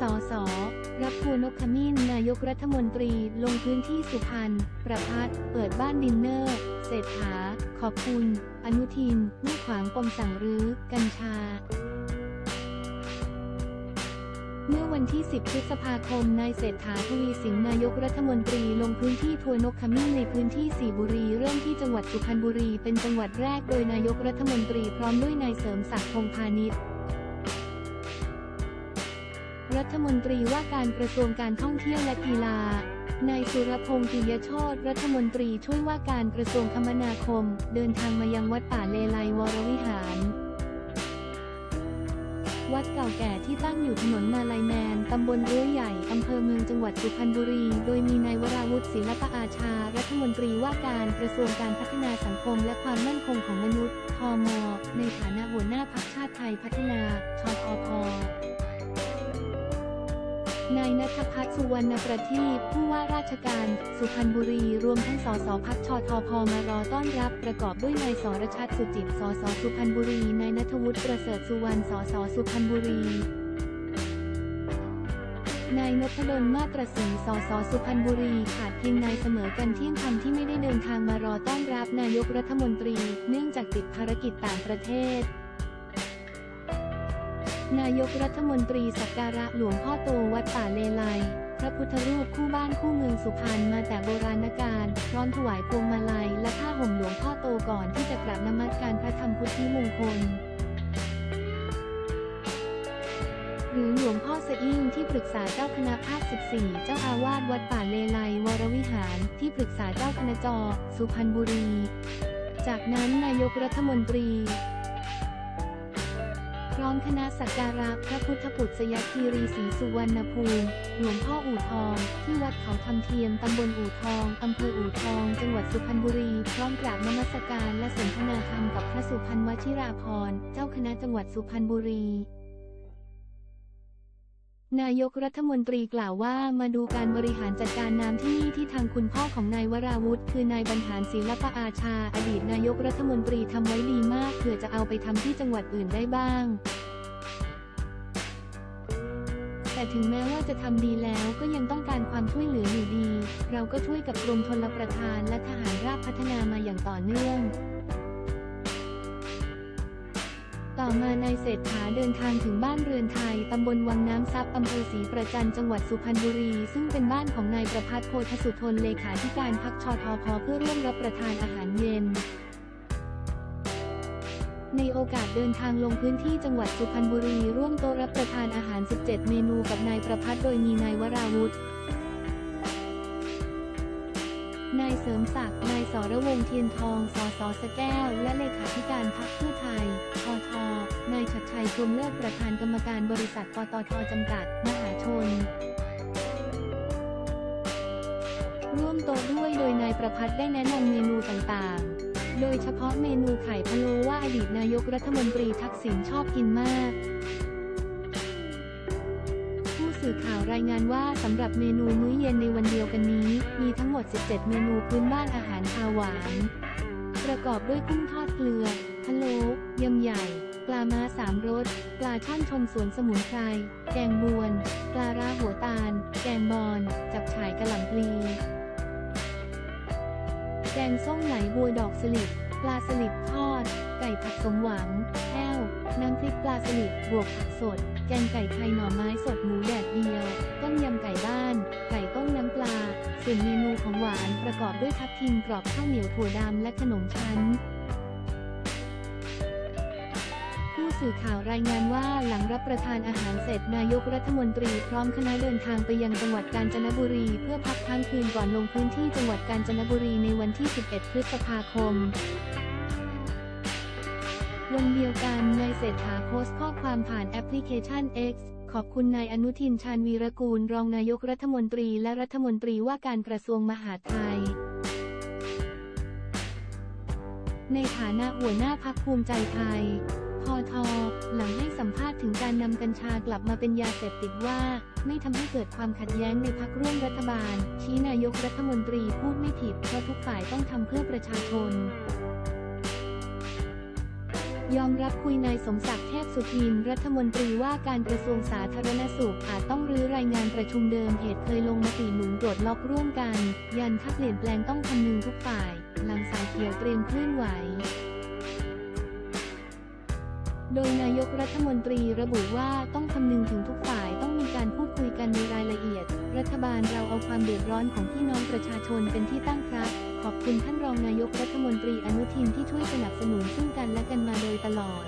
สส รับทัวร์นกขมิ้นนายกรัฐมนตรีลงพื้นที่สุพรรณ ประพัดเปิดบ้านดินเนอร์ เศรษฐา ขอบคุณ อนุทิน ไม่ขวางปมสั่งรื้อ กัญชา เมื่อวันที่ 10 พฤษภาคม นายเศรษฐาทวีสินนายกรัฐมนตรีลงพื้นที่ทัวร์นกขมิ้นในพื้นที่สีบุรี เริ่มที่จังหวัดสุพรรณบุรี เป็นจังหวัดแรกโดยนายกรัฐมนตรีพร้อมด้วยนายเสริมศักดิ์พงพาณิชย์ รัฐมนตรีว่าการกระทรวงการท่องเที่ยวและกีฬา นายสุรพงษ์ปิยโชตรัฐมนตรีช่วยว่าการกระทรวงคมนาคม เดินทางมายังวัดป่าเลไลวรวิหาร วัดเก่าแก่ที่ตั้งอยู่ถนนมาลายแมน ตำบลรั้วใหญ่ อำเภอเมืองจังหวัดสุพรรณบุรี โดยมีนายวราวุฒิศิลปอาชา รัฐมนตรีว่าการกระทรวงการพัฒนาสังคมและความมั่นคงของมนุษย์พมในฐานะหัวหน้าพักชาติไทยพัฒนาชพพ นายนัทพัฒน์สุวรรณประทีปผู้ว่าราชการ สุพรรณบุรี รวมทั้งสสพักชทพมารอต้อนรับ ประกอบด้วยนายสรชัดสุจิตสสสุพรรณบุรี นายนัทวุฒิประเสริฐสุวรรณสสสุพรรณบุรีนายนพดลมาตรศรีสสสุพรรณบุรี ขาดเพียงนายเสมอกันเที่ยงธรรมที่ไม่ได้เดินทางมารอต้อนรับนายกรัฐมนตรี เนื่องจากติดภารกิจต่างประเทศ นายกรัฐมนตรีสักการะหลวงพ่อโตวัดป่าเลไลพระพุทธรูปคู่บ้านคู่เมืองสุพรรณมาแต่โบราณกาลร้อมถวายพวงมาลัยและผ้าห่มหลวงพ่อโตก่อนที่จะกราบนมัสการพระธรรมพุทธิมงคลหรือหลวงพ่อสะอิ่งที่ปรึกษาเจ้าคณะภาค 14 เจ้าอาวาสวัดป่าเลไลวรวิหาร ที่ปรึกษาเจ้าคณะจอ สุพรรณบุรี จากนั้นนายกรัฐมนตรี ร้อมคณะสักการะพระพุทธปุษยคีรีศรีสุวรรณภูมิ หลวงพ่ออู่ทอง ที่วัดเขาทำเทียมตำบลอู่ทองอำเภออู่ทอง จังหวัดสุพรรณบุรี พร้อมกราบนมัสการและสนทนาธรรมกับพระสุพรรณวชิราภรณ์เจ้าคณะจังหวัดสุพรรณบุรีนายกรัฐมนตรีกล่าวว่ามาดูการบริหารจัดการน้ำที่นี่ที่ทางคุณพ่อของนายวราวุธ คือนายบรรหารศิลปอาชา อดีตนายกรัฐมนตรีทำไว้ดีมากเผื่อจะเอาไปทำที่จังหวัดอื่นได้บ้าง แต่ถึงแม้ว่าจะทำดีแล้วก็ยังต้องการความช่วยเหลืออยู่ดี เราก็ช่วยกับกรมชลประทานและทหารราบพัฒนามาอย่างต่อเนื่อง ต่อมานายเศรษฐาเดินทางถึงบ้านเรือนไทยตำบลวังน้ำซับอำเภอศรีประจันจังหวัดสุพรรณบุรี ซึ่งเป็นบ้านของนายประพัฒน์โพธสุทนเลขาธิการพักชทพเพื่อร่วมรับประทานอาหารเย็น ในโอกาสเดินทางลงพื้นที่จังหวัดสุพรรณบุรีร่วมโต๊ะรับประทานอาหาร 17 เมนูกับนายประพัฒน์โดยมีนายวราวุธนายเสริมศักดิ์ นายสรวงเทียนทอง สสสแก้ว และเลขาธิการพรรคเพื่อไทยททนายชัดชัยพรหมเลิศประธานกรรมการบริษัทปตทจำกัด มหาชน ร่วมโต๊ะด้วยโดยนายประพัฒน์ได้แนะนำเมนูต่างๆ โดยเฉพาะเมนูไข่พะโล้ว่าอดีตนายกรัฐมนตรีทักษิณชอบกินมาก ผู้สื่อข่าวรายงานว่าสำหรับเมนูมื้อเย็นในวันเดียวกันนี้ มีทั้งหมด 17 เมนูพื้นบ้านอาหารคาวหวาน ประกอบด้วยกุ้งทอดเกลือพะโล้ยำใหญ่ปลาม้าสามรส ปลาช่อนชมสวนสมุนไพร แกงบวน ปลาร้าหัว งส้มไหลบัวดอกสลิดปลาสลิดทอด ไก่ผัดสมหวังแห้วน้ำพริกปลาสลิดบวกผักสด แกงไก่ไข่หน่อไม้สดหมูแดดเดียว ต้มยำไก่บ้าน ไก่ต้มน้ำปลา ส่วนเมนูของหวานประกอบด้วยทับทิมกรอบข้าวเหนียวถั่วดำและขนมชั้น ผู้สื่อข่าวรายงานว่าหลังรับประทานอาหารเสร็จนายกรัฐมนตรีพร้อมคณะเดินทางไปยังจังหวัดกาญจนบุรี เพื่อพักค้างคืนก่อนลงพื้นที่จังหวัดกาญจนบุรีในวันที่ 11 พฤษภาคมวันเดียวกันนายเศรษฐาโพสต์ข้อความผ่านแอปพลิเคชัน X ขอบคุณนายอนุทินชาญวีรกูล รองนายกรัฐมนตรีและรัฐมนตรีว่าการกระทรวงมหาดไทย ในฐานะหัวหน้าพักภูมิใจไทย พอทอหลังให้สัมภาษณ์ถึงการนำกัญชากลับมาเป็นยาเสพติดว่า ไม่ทำให้เกิดความขัดแย้งในพักร่วมรัฐบาล ชี้นายกรัฐมนตรีพูดไม่ผิดเพราะทุกฝ่ายต้องทำเพื่อประชาชน ยอมรับคุยนายสมศักดิ์เทพสุทิน รัฐมนตรีว่าการกระทรวงสาธารณสุขอาจต้องรื้อรายงานประชุมเดิมเหตุเคยลงมติหนุนตรวจล็อกร่วมกัน ยันถ้าเปลี่ยนแปลงต้องคำนึงทุกฝ่าย หลังสายเขียวเตรียมเคลื่อนไหว โดยนายกรัฐมนตรีระบุว่าต้องคำนึงถึงทุกฝ่ายต้องมีการพูดคุยกันในรายละเอียด รัฐบาลเราเอาความเดือดร้อนของพี่น้องประชาชนเป็นที่ตั้งครับ ขอบคุณท่านรองนายกรัฐมนตรีอนุทินที่ช่วยสนับสนุนซึ่งกันและกันมาโดยตลอด